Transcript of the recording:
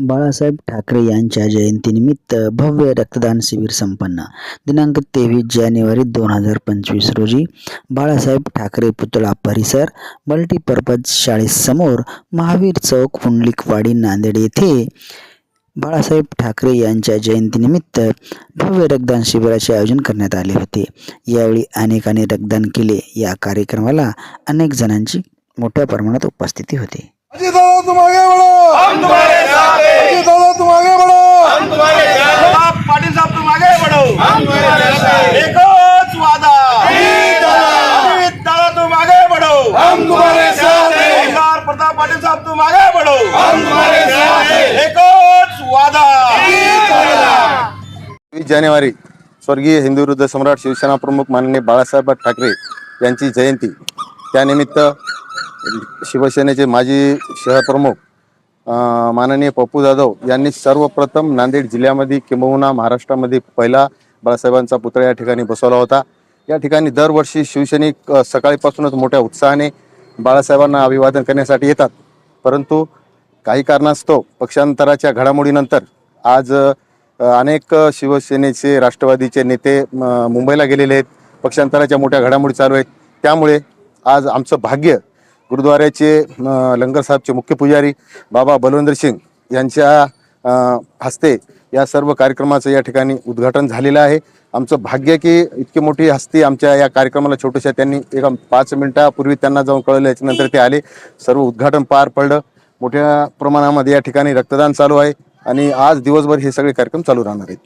बाळासाहेब ठाकरे यांच्या जयंतीनिमित्त भव्य रक्तदान शिबिर संपन्न. दिनांक तेवीस जानेवारी दोन हजार पंचवीस रोजी बाळासाहेब ठाकरे पुतळा परिसर मल्टीपर्पज शाळेसमोर महावीर चौक पुंडलिकवाडी नांदेड येथे बाळासाहेब ठाकरे यांच्या जयंतीनिमित्त भव्य रक्तदान शिबिराचे आयोजन करण्यात आले होते. यावेळी अनेकांनी रक्तदान केले. या कार्यक्रमाला अनेक जणांची मोठ्या प्रमाणात उपस्थिती होती. अजी दादा तुम आगे बढ़ो हम तुम्हारे साथ अजी दादा तुम आगे बढ़ो हम तुम्हारे साथ आप पाटील साहब तुम आगे बढ़ो हम तुम्हारे साथ एकच वादा. अजित दादा. तुम आगे बढ़ो हम तुम्हारे साथ सरदार प्रताप पाटील साहब तुम आगे बढ़ो हम तुम्हारे साथ एकच वादा. वीस जानेवारी स्वर्गीय हिंदुविरुद्ध सम्राट शिवसेना प्रमुख माननीय बाळासाहेब ठाकरे यांची जयंती. त्यानिमित्त शिवसेनेचे माजी शहर प्रमुख माननीय पप्पू जाधव यांनी सर्वप्रथम नांदेड जिल्ह्यामध्ये किंबहुना महाराष्ट्रामध्ये पहिला बाळासाहेबांचा पुतळा या ठिकाणी बसवला होता. या ठिकाणी दरवर्षी शिवसैनिक सकाळीपासूनच मोठ्या उत्साहाने बाळासाहेबांना अभिवादन करण्यासाठी येतात. परंतु काही कारणास्तव पक्षांतराच्या घडामोडीनंतर आज अनेक शिवसेनेचे राष्ट्रवादीचे नेते मुंबईला गेलेले आहेत. पक्षांतराच्या मोठ्या घडामोडी चालू आहेत. त्यामुळे आज आमचं भाग्य गुरुद्वाऱ्याचे लंगर साहेबचे मुख्य पुजारी बाबा बलवंदर सिंग यांच्या हस्ते या सर्व कार्यक्रमाचं या ठिकाणी उद्घाटन झालेलं आहे. आमचं भाग्य की इतकी मोठी हस्ती आमच्या या कार्यक्रमाला छोट्याशा त्यांनी एका पाच मिनिटापूर्वी त्यांना जाऊन कळलं याच्यानंतर ते आले. सर्व उद्घाटन पार पडलं. मोठ्या प्रमाणामध्ये या ठिकाणी रक्तदान चालू आहे आणि आज दिवसभर हे सगळे कार्यक्रम चालू राहणार आहेत.